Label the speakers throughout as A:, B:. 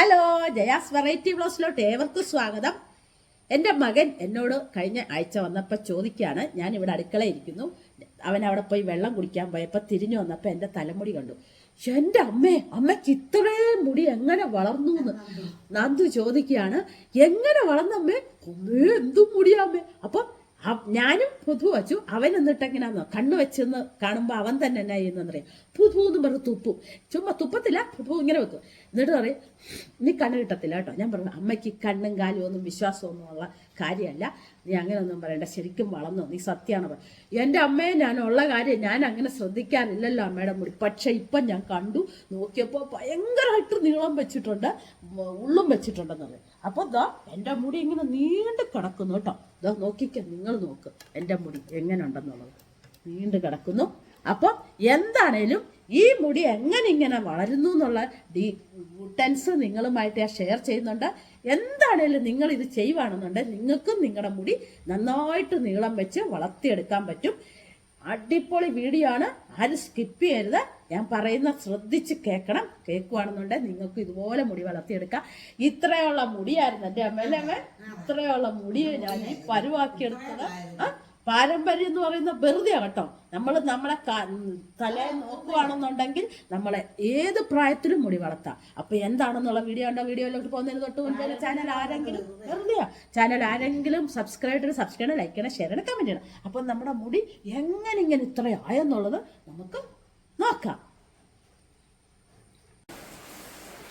A: Hello Jaya's variety ബ്ലോസിലോട്ട് ഏവർക്കും സ്വാഗതം. എന്റെ മകൻ എന്നോട് കഴിഞ്ഞ ആഴ്ച വന്നപ്പോൾ ചോദിക്കുകയാണ് ഞാൻ ഇവിടെ അടുക്കളയിരിക്കുന്നു അവൻ അവിടെ പോയി വെള്ളം കുടിക്കാൻ പോയപ്പോൾ തിരിഞ്ഞു വന്നപ്പോൾ എന്റെ തലമുടി കണ്ടു. എന്റെ അമ്മേ അമ്മയ്ക്ക് ഇത്രയും മുടി എങ്ങനെ വളർന്നു എന്ന് നന്ദു ചോദിക്കുകയാണ്. എങ്ങനെ വളർന്നമ്മേ? അമ്മേ എന്തും മുടിയാ അമ്മേ? അപ്പം ഞാനും പുതു വച്ചു. അവൻ എന്നിട്ട് കണ്ണ് വെച്ചെന്ന് കാണുമ്പോൾ അവൻ തന്നെ എന്നാ ചെയ്യുന്നറിയാം പുതു എന്ന് പറഞ്ഞു തുപ്പും. ചുമ്മാ തുപ്പത്തില്ല പുതു ഇങ്ങനെ വെക്കും. എന്നിട്ട് പറയും നീ കണ്ണ് കിട്ടത്തില്ല കേട്ടോ. ഞാൻ പറഞ്ഞു അമ്മയ്ക്ക് കണ്ണും കാലും ഒന്നും വിശ്വാസമൊന്നും ഉള്ള കാര്യമല്ല. നീ അങ്ങനെയൊന്നും പറയണ്ട. ശരിക്കും വളർന്നു? നീ സത്യമാണ് എന്റെ അമ്മയെ ഞാൻ ഉള്ള കാര്യം ഞാൻ അങ്ങനെ ശ്രദ്ധിക്കാറില്ലല്ലോ അമ്മയുടെ മുടി. പക്ഷെ ഇപ്പം ഞാൻ കണ്ടു നോക്കിയപ്പോൾ ഭയങ്കരമായിട്ട് നീളം വെച്ചിട്ടുണ്ട് ഉള്ളും വെച്ചിട്ടുണ്ടെന്ന് പറയും. അപ്പോൾ ദാ എന്റെ മുടി ഇങ്ങനെ നീണ്ടു കിടക്കുന്നു കേട്ടോ. ദാ നോക്കിക്ക നിങ്ങൾ നോക്ക് എന്റെ മുടി എങ്ങനെ ഉണ്ടെന്നുള്ളത് നീണ്ടു കിടക്കുന്നു. അപ്പം എന്താണേലും ഈ മുടി എങ്ങനെ ഇങ്ങനെ വളരുന്നു എന്നുള്ള ഡീ ടെൻസ് നിങ്ങളുമായിട്ട് ഞാൻ ഷെയർ ചെയ്യുന്നുണ്ട്. എന്താണേലും നിങ്ങൾ ഇത് ചെയ്യുവാണെന്നുണ്ടെങ്കിൽ നിങ്ങൾക്കും നിങ്ങളുടെ മുടി നന്നായിട്ട് നീളം വെച്ച് വളർത്തിയെടുക്കാൻ പറ്റും. അടിപൊളി വീഡിയോ ആണ്. ആരും സ്കിപ്പ് ചെയ്യരുത്. ഞാൻ പറയുന്ന ശ്രദ്ധിച്ച് കേൾക്കണം. കേൾക്കുവാണെന്നുണ്ടെങ്കിൽ നിങ്ങൾക്ക് ഇതുപോലെ മുടി വളർത്തിയെടുക്കാം. ഇത്രയുള്ള മുടിയായിരുന്നു എന്റെ അമ്മേലമ്മ ഇത്രയുള്ള മുടി ഞാൻ പരുവാക്കിയെടുത്തത്. ആ പാരമ്പര്യം എന്ന് പറയുന്ന വെറുതെ കേട്ടോ. നമ്മൾ നമ്മളെ തലയെ നോക്കുകയാണെന്നുണ്ടെങ്കിൽ നമ്മളെ ഏത് പ്രായത്തിലും മുടി വളർത്താം. അപ്പൊ എന്താണെന്നുള്ള വീഡിയോ ഉണ്ടോ വീഡിയോയിലോട്ട് പോകുന്നതിന് തൊട്ട് മുൻപേ ചാനൽ ആരെങ്കിലും വെറുതെയാ? ചാനൽ ആരെങ്കിലും സബ്സ്ക്രൈബ് ചെയ്യണം സബ്സ്ക്രൈബ് ചെയ്യണം ലൈക്ക് ചെയ്യണം ഷെയർ ചെയ്യണം കമന്റ് ചെയ്യണം. അപ്പൊ നമ്മുടെ മുടി എങ്ങനെ ഇങ്ങനെ ഇത്രയായെന്നുള്ളത് നമുക്ക് നോക്കാം.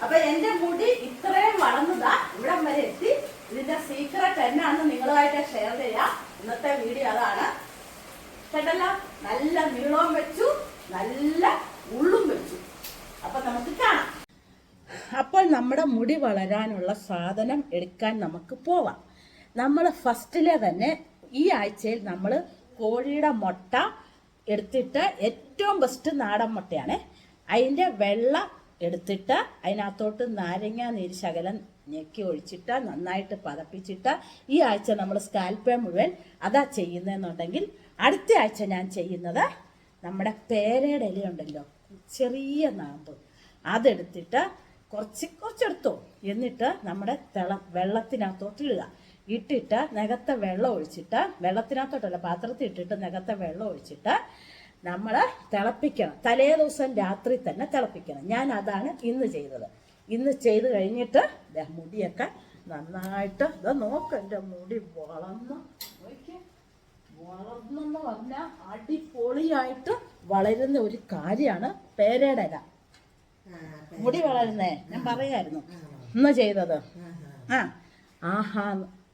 A: അപ്പൊ എന്റെ മുടി ഇത്രയും വളർന്നതാ ഇവിടം വരെ എത്തി. ഇതിന്റെ സീക്രട്ട് എന്നാന്ന് നിങ്ങളുമായിട്ട് ഷെയർ ചെയ്യാം. ഇന്നത്തെ വീഡിയോ അതാണ്. കേട്ടല്ലോ നല്ല നീളവും വെച്ചു നല്ല ഉള്ളും വെച്ചു. അപ്പൊ നമുക്ക് കാണാം. അപ്പോൾ നമ്മുടെ മുടി വളരാനുള്ള സാധനം എടുക്കാൻ നമുക്ക് പോവാം. നമ്മൾ ഫസ്റ്റിലെ തന്നെ ഈ ആഴ്ചയിൽ നമ്മൾ കോഴിയുടെ മുട്ട എടുത്തിട്ട് ഏറ്റവും ബെസ്റ്റ് നാടൻ മുട്ടയാണ്. അതിന്റെ വെള്ള എടുത്തിട്ട് അതിനകത്തോട്ട് നാരങ്ങ നീര് ശകലം ഞെക്കി ഒഴിച്ചിട്ട് നന്നായിട്ട് പതപ്പിച്ചിട്ട് ഈ ആഴ്ച നമ്മൾ സ്കാൽപ്പേ മുഴുവൻ അതാ ചെയ്യുന്നതെന്നുണ്ടെങ്കിൽ അടുത്ത ആഴ്ച ഞാൻ ചെയ്യുന്നത് നമ്മുടെ പേരയുടെ ഇലയുണ്ടല്ലോ ചെറിയ നാമ്പ്. അതെടുത്തിട്ട് കുറച്ച് കുറച്ചെടുത്തോ. എന്നിട്ട് നമ്മുടെ തിള വെള്ളത്തിനകത്തോട്ട് ഇടുക. ഇട്ടിട്ട് നികത്ത വെള്ളം ഒഴിച്ചിട്ട് വെള്ളത്തിനകത്തോട്ടല്ല പാത്രത്തിൽ ഇട്ടിട്ട് നികത്ത വെള്ളം ഒഴിച്ചിട്ട് നമ്മൾ തിളപ്പിക്കണം. തലേ ദിവസം രാത്രി തന്നെ തിളപ്പിക്കണം. ഞാൻ അതാണ് ഇന്ന് ചെയ്തത്. ഇന്ന് ചെയ്ത് കഴിഞ്ഞിട്ട് മുടിയൊക്കെ നന്നായിട്ട് ഇത് നോക്ക് എന്റെ മുടി വളർന്ന് വളർന്നെന്ന് പറഞ്ഞാൽ അടിപൊളിയായിട്ട് വളരുന്ന ഒരു കാര്യമാണ് പേരയുടെ ഇല മുടി വളരുന്നേ ഞാൻ പറയായിരുന്നു. ഇന്ന് ചെയ്തത്. ആ ആഹാ.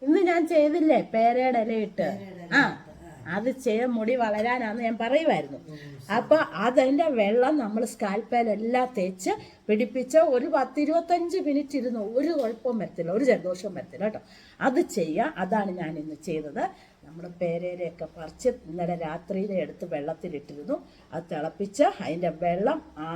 A: ഇന്ന് ഞാൻ ചെയ്തില്ലേ പേരയുടെ ഇലയിട്ട് ആ അത് ചെയ്യാൻ മുടി വളരാനാന്ന് ഞാൻ പറയുമായിരുന്നു അപ്പൊ അതിന്റെ വെള്ളം നമ്മൾ സ്കാൽപ്പേലെല്ലാം തേച്ച് പിടിപ്പിച്ച ഒരു പത്തിരുപത്തഞ്ച് മിനിറ്റ് ഇരുന്ന് ഒരു കുഴപ്പവും വരത്തില്ല ഒരു ജലദോഷവും വരത്തില്ല കേട്ടോ. അത് ചെയ്യുക അതാണ് ഞാൻ ഇന്ന് ചെയ്തത്. നമ്മൾ പേരേരെയൊക്കെ പറിച്ച് ഇന്നലെ രാത്രിയിലെ എടുത്ത് വെള്ളത്തിലിട്ടിരുന്നു. അത് തിളപ്പിച്ച് അതിന്റെ വെള്ളം ആ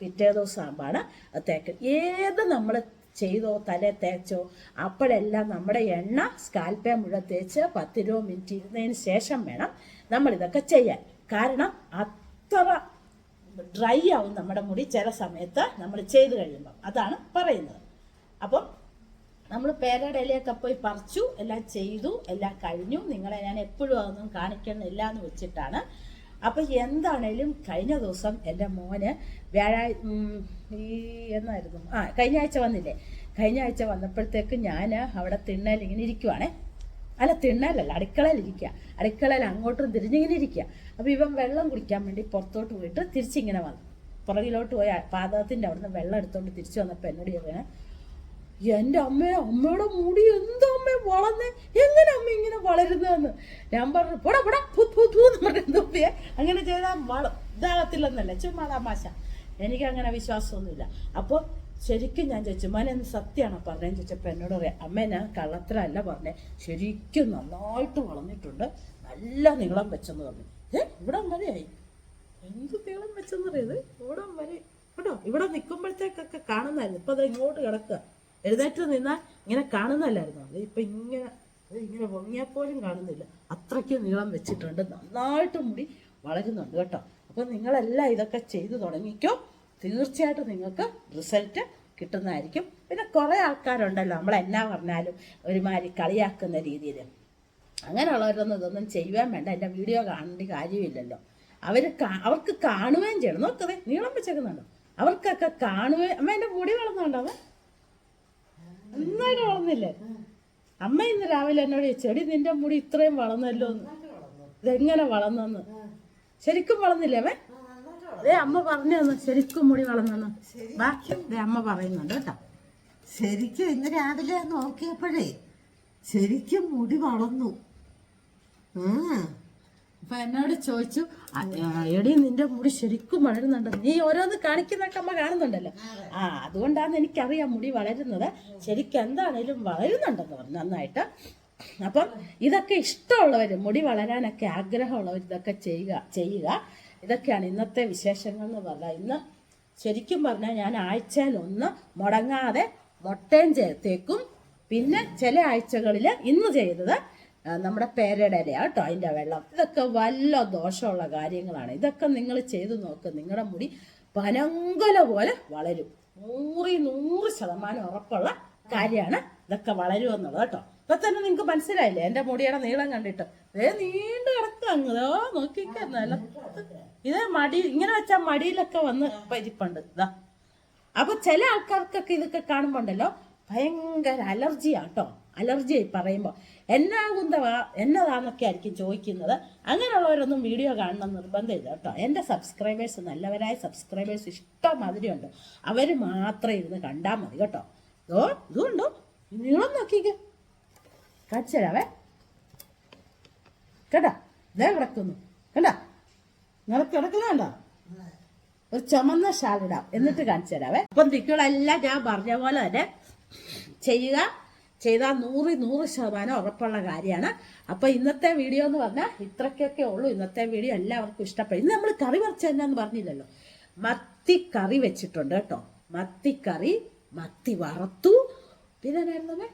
A: പിറ്റേ ദിവസം ആകുമ്പോഴാണ് അത് തേക്ക ഏത് നമ്മൾ ചെയ്തോ തല തേച്ചോ അപ്പോഴെല്ലാം നമ്മുടെ എണ്ണ സ്കാൽപ്പേ മുഴുവൻ തേച്ച് പത്തിരുപത് മിനിറ്റ് ഇരുന്നതിന് ശേഷം വേണം നമ്മളിതൊക്കെ ചെയ്യാൻ. കാരണം അത്ര ഡ്രൈ ആവും നമ്മുടെ മുടി ചില സമയത്ത് നമ്മൾ ചെയ്ത് കഴിയുമ്പോൾ അതാണ് പറയുന്നത്. അപ്പം നമ്മൾ പേരയുടെ ഇലയൊക്കെ പോയി പറിച്ചു എല്ലാം ചെയ്തു എല്ലാം കഴിഞ്ഞു. നിങ്ങളെ ഞാൻ എപ്പോഴും അതൊന്നും കാണിക്കണില്ല എന്ന് വെച്ചിട്ടാണ് അപ്പം എന്താണേലും കഴിഞ്ഞ ദിവസം എന്റെ മോന് വ്യാഴാഴ്ച ഈ എന്നായിരുന്നു? ആ കഴിഞ്ഞ ആഴ്ച വന്നില്ലേ? കഴിഞ്ഞ ആഴ്ച വന്നപ്പോഴത്തേക്ക് ഞാൻ അവിടെ തിണ്ണയിൽ ഇങ്ങനെ ഇരിക്കുവാണേ. അല്ല തിണ്ണലല്ല അടുക്കളയിൽ ഇരിക്കുക അടുക്കളയിൽ അങ്ങോട്ടും തിരിഞ്ഞിങ്ങനെ ഇരിക്കുക അപ്പോൾ ഇവൻ വെള്ളം കുടിക്കാൻ വേണ്ടി പുറത്തോട്ട് പോയിട്ട് തിരിച്ചിങ്ങനെ വന്നു. പുറകിലോട്ട് പോയി പാതകത്തിന്റെ അവിടുന്ന് വെള്ളം എടുത്തോണ്ട് തിരിച്ചു വന്നപ്പോൾ എന്നോട് പറയണേ എന്റെ അമ്മയെ അമ്മയുടെ മുടി എന്തോ അമ്മ വളർന്നേ? വളരുന്നതെന്ന് ഞാൻ പറഞ്ഞു പോടാ പോടാ ഫു ഫു എന്ന് പറഞ്ഞു അങ്ങനെ ചെയ്താൽ വള ഇതാകത്തില്ലെന്നല്ല ചുമ്മാ തമാശ എനിക്ക് അങ്ങനെ വിശ്വാസമൊന്നുമില്ല. അപ്പോൾ ശരിക്കും ഞാൻ ചോദിച്ചു മോനെ എന്ന് സത്യമാണോ ചോദിച്ചപ്പോൾ എന്നോട് പറയാം അമ്മ ഞാൻ കള്ളത്തരല്ല പറഞ്ഞേ. ശരിക്കും നന്നായിട്ട് വളർന്നിട്ടുണ്ട്. നല്ല നീളം വെച്ചെന്ന് പറഞ്ഞു. ഏ ഇവിടെ മതിയായി എന്ത് നീളം വെച്ചെന്ന് പറയുന്നത് ഇവിടെ വരെ കേട്ടോ ഇവിടെ നിൽക്കുമ്പോഴത്തേക്കൊക്കെ കാണുന്നതായിരുന്നു. ഇപ്പം അത് ഇങ്ങോട്ട് കിടക്കുക. എഴുന്നേറ്റ് നിന്നാൽ ഇങ്ങനെ കാണുന്നതല്ലായിരുന്നു? അത് ഇപ്പം ഇങ്ങനെ ഇങ്ങനെ പൊങ്ങിയാൽ പോലും കാണുന്നില്ല. അത്രയ്ക്ക് നീളം വെച്ചിട്ടുണ്ട്. നന്നായിട്ട് മുടി വളരുന്നുണ്ട് കേട്ടോ. അപ്പൊ നിങ്ങളെല്ലാം ഇതൊക്കെ ചെയ്തു തുടങ്ങിക്കോ. തീർച്ചയായിട്ടും നിങ്ങൾക്ക് റിസൾട്ട് കിട്ടുന്നതായിരിക്കും. പിന്നെ കുറേ ആൾക്കാരുണ്ടല്ലോ നമ്മളെന്നാ പറഞ്ഞാലും ഒരുമാതിരി കളിയാക്കുന്ന രീതിയിൽ അങ്ങനെയുള്ളവരൊന്നും ഇതൊന്നും ചെയ്യുവാൻ വേണ്ട. എന്റെ വീഡിയോ കാണേണ്ട കാര്യമില്ലല്ലോ. അവർ അവർക്ക് കാണുകയും ചെയ്യണം. നോക്കതേ നീളം വെച്ചേക്കുന്നുണ്ടോ. അവർക്കൊക്കെ കാണുകയും അമ്മ എന്റെ മുടി വളർന്നുണ്ടോ അവൻ? നന്നായിട്ട് വളർന്നില്ലേ? അമ്മ ഇന്ന് രാവിലെ എന്നോട് ചെടി നിന്റെ മുടി ഇത്രയും വളർന്നല്ലോ എന്ന്. ഇതെങ്ങനെ വളർന്നെന്ന്? ശരിക്കും വളർന്നില്ലേ അവൻ? ദേ അമ്മ പറഞ്ഞു തന്നു ശരിക്കും മുടി വളർന്നെന്ന്. ബാക്കി അമ്മ പറയുന്നുണ്ട് കേട്ടോ.
B: ശരിക്കും ഇന്ന് രാവിലെ നോക്കിയപ്പോഴേ ശരിക്കും മുടി വളർന്നു.
A: അപ്പൊ എന്നോട് ചോദിച്ചു "ആ, ആ, എടി നിന്റെ മുടി ശരിക്കും വളരുന്നുണ്ട്? നീ ഓരോന്ന് കാണിക്കുന്നൊക്കെ അമ്മ കാണുന്നുണ്ടല്ലോ. ആ അതുകൊണ്ടാണ് എനിക്കറിയാം മുടി വളരുന്നത്. ശരിക്കും എന്താണേലും വളരുന്നുണ്ടെന്ന് പറഞ്ഞു നന്നായിട്ട്. അപ്പം ഇതൊക്കെ ഇഷ്ടമുള്ളവർ മുടി വളരാനൊക്കെ ആഗ്രഹമുള്ളവർ ഇതൊക്കെ ചെയ്യുക ചെയ്യുക. ഇതൊക്കെയാണ് ഇന്നത്തെ വിശേഷങ്ങൾ എന്ന് പറഞ്ഞാൽ ഇന്ന് ശരിക്കും പറഞ്ഞാൽ ഞാൻ ആഴ്ചയിൽ ഒന്ന് മുടങ്ങാതെ മുട്ടയും ചേർത്തേക്കും. പിന്നെ ചില ആഴ്ചകളിൽ ഇന്ന് ചെയ്തത് നമ്മുടെ പേരയുടെ ഇലയാ കേട്ടോ അതിന്റെ വെള്ളം. ഇതൊക്കെ വല്ല ദോഷമുള്ള കാര്യങ്ങളാണ്. ഇതൊക്കെ നിങ്ങൾ ചെയ്തു നോക്ക്. നിങ്ങളുടെ മുടി പനങ്കല പോലെ വളരും. നൂറി നൂറ് ശതമാനം ഉറപ്പുള്ള കാര്യമാണ് ഇതൊക്കെ വളരുമെന്നുള്ളത് കേട്ടോ. ഇപ്പൊ തന്നെ നിങ്ങൾക്ക് മനസ്സിലായില്ലേ? എന്റെ മുടിയുടെ നീളം കണ്ടിട്ട്. ഏ നീണ്ടു കിടക്കുക ഓ നോക്കിക്കല്ല ഇത് മടി ഇങ്ങനെ വെച്ചാൽ മടിയിലൊക്കെ വന്ന് പരിപ്പുണ്ട്. ഇതാ അപ്പൊ ചില ആൾക്കാർക്കൊക്കെ ഇതൊക്കെ കാണുമ്പോണ്ടല്ലോ ഭയങ്കര അലർജിയാട്ടോ അലർജി പറയുമ്പോൾ എന്നാകുന്നവാ എന്നതാന്നൊക്കെ ആയിരിക്കും ചോദിക്കുന്നത്. അങ്ങനെയുള്ളവരൊന്നും വീഡിയോ കാണണം നിർബന്ധമില്ല കേട്ടോ. എന്റെ സബ്സ്ക്രൈബേഴ്സ് നല്ലവരായ സബ്സ്ക്രൈബേഴ്സ് ഇഷ്ടം മാതിരിയുണ്ട് അവർ മാത്രം ഇരുന്ന് കണ്ടാൽ മതി കേട്ടോ. ഓ ഇതുണ്ടോ? നീളം നോക്കിക്ക്. കാണിച്ചു തരാവേ കേട്ടാ? ഇതേ കിടക്കുന്നു. കേട്ടാ നിനക്ക് കിടക്കുന്നുണ്ടോ ഒരു ചുമന്ന ഇടാം. എന്നിട്ട് കാണിച്ചു തരാവേ. അപ്പം തിക്കുകളെല്ലാം ഞാൻ പറഞ്ഞ പോലെ തന്നെ ചെയ്യുക. ചെയ്താൽ നൂറ് നൂറ് ശതമാനം ഉറപ്പുള്ള കാര്യമാണ്. അപ്പോൾ ഇന്നത്തെ വീഡിയോ എന്ന് പറഞ്ഞാൽ ഇത്രയ്ക്കൊക്കെ ഉള്ളൂ. ഇന്നത്തെ വീഡിയോ എല്ലാവർക്കും ഇഷ്ടപ്പെടും ഇന്ന് നമ്മൾ കറി പറിച്ച എന്നാന്ന് പറഞ്ഞില്ലല്ലോ. മത്തി കറി വെച്ചിട്ടുണ്ട് കേട്ടോ. മത്തിക്കറി കറി മത്തി വറുത്തു. പിന്നെ എന്നായിരുന്നു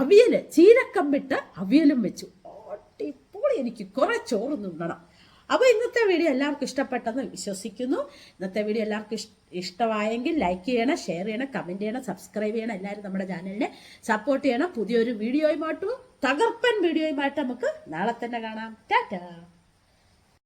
A: അവിയൽ. ചീരക്കമ്പിട്ട് അവിയലും വെച്ചു. അടിപൊളി. എനിക്ക് കുറെ ചോറ് തിന്നണം. അപ്പോൾ ഇന്നത്തെ വീഡിയോ എല്ലാവർക്കും ഇഷ്ടപ്പെട്ടെന്ന് വിശ്വസിക്കുന്നു. ഇന്നത്തെ വീഡിയോ എല്ലാവർക്കും ഇഷ്ടമായെങ്കിൽ ലൈക്ക് ചെയ്യണം ഷെയർ ചെയ്യണം കമന്റ് ചെയ്യണം സബ്സ്ക്രൈബ് ചെയ്യണം. എല്ലാവരും നമ്മുടെ ചാനലിനെ സപ്പോർട്ട് ചെയ്യണം. പുതിയൊരു വീഡിയോയുമായിട്ടും തകർപ്പൻ വീഡിയോയുമായിട്ട് നമുക്ക് നാളെ തന്നെ കാണാം. ടാറ്റാ!